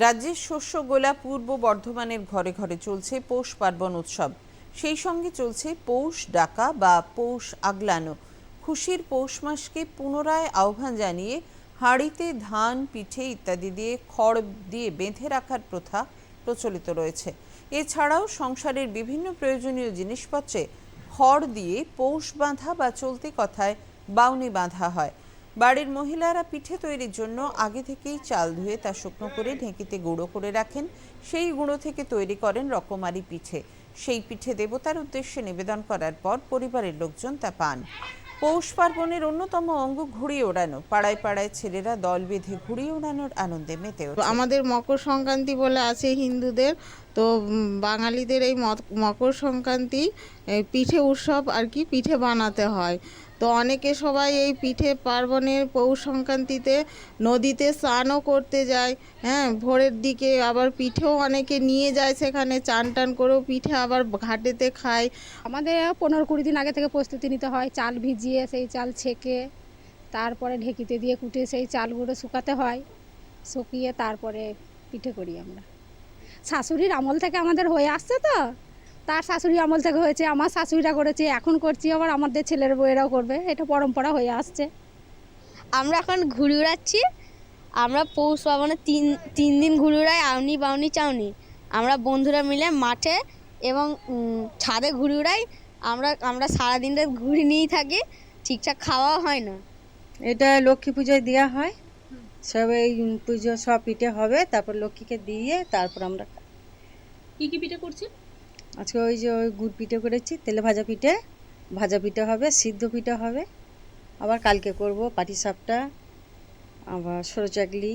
রাজ্যের শস্য গোলা পূর্ব বর্ধমানের ঘরে ঘরে চলছে পৌষ পার্বণ উৎসব। সেই সঙ্গে চলছে পৌষ ডাকা বা পৌষ আগলানো। খুশির পৌষ মাসকে পুনরায় আহ্বান জানিয়ে হাঁড়িতে ধান, পিঠে ইত্যাদি দিয়ে খড় দিয়ে বেঁধে রাখার প্রথা প্রচলিত রয়েছে। এছাড়াও সংসারের বিভিন্ন প্রয়োজনীয় জিনিসপত্রে খড় দিয়ে পৌষ বাঁধা বা চলতি কথায় বাউনি বাঁধা হয়। বাড়ির মহিলারা পিঠে তৈরির জন্য আগে থেকেই চাল ধুয়ে তা শুকনো করে ঢেঁকিতে গুঁড়ো করে রাখেন। সেই গুঁড়ো থেকে তৈরি করেন রকমারি পিঠে। সেই পিঠে দেবতার উদ্দেশ্যে নিবেদন করার পর পরিবারের লোকজন তা পান। পৌষ পার্বণের অন্যতম অঙ্গ ঘুড়ি ওড়ানো। পাড়ায় পাড়ায় ছেলেরা দল বেঁধে ঘুড়ি ওড়ানোর আনন্দে মেতে আমাদের মকর সংক্রান্তি বলে আছে হিন্দুদের। তো বাঙালিদের এই মকর সংক্রান্তি পিঠে উৎসব আর কি পিঠে বানাতে হয়। তো অনেকে সবাই এই পিঠে পার্বণের পৌষ সংক্রান্তিতে নদীতে স্নানও করতে যায় হ্যাঁ ভোরের দিকে আবার পিঠেও অনেকে নিয়ে যায় সেখানে, চান টান করেও পিঠে আবার ঘাটেতে খায়। আমাদের পনেরো কুড়ি দিন আগে থেকে প্রস্তুতি নিতে হয়, চাল ভিজিয়ে সেই চাল ছেঁকে তারপরে ঢেকিতে দিয়ে কুটে সেই চালগুলো শুকাতে হয়, শুকিয়ে তারপরে পিঠে করি আমরা। শাশুড়ির আমল থেকে আমাদের হয়ে আসছে তো। তার শাশুড়ি আমল থেকে হয়েছে আমার শাশুড়িরা করেছে এখন করছি আবার আমাদের ছেলের বউয়েরাও করবে এটা পরম্পরা হয়ে আসছে। আমরা এখন ঘুরে উড়াচ্ছি আমরা পৌষ পার্বণে তিন তিন দিন ঘুরে উড়াই আউনি বাউনি চাউনি। আমরা বন্ধুরা মিলে মাঠে এবং ছাদে ঘুরে উড়াই আমরা আমরা সারাদিনটা ঘুরে নিয়েই থাকি ঠিকঠাক খাওয়াও হয় না। এটা লক্ষ্মী পুজোয় দেওয়া হয় সব এই পুজো সব পিঠে হবে তারপর লক্ষ্মীকে দিয়ে তারপর আমরা কি কি পিঠে করছেন? আজকে ওই যে ওই গুড় পিঠে করেছি, তেলে ভাজা পিঠে। ভাজা পিঠে হবে, সিদ্ধ পিঠে হবে। আবার কালকে করব পাটিসাপটা, আবার সরু চাকলি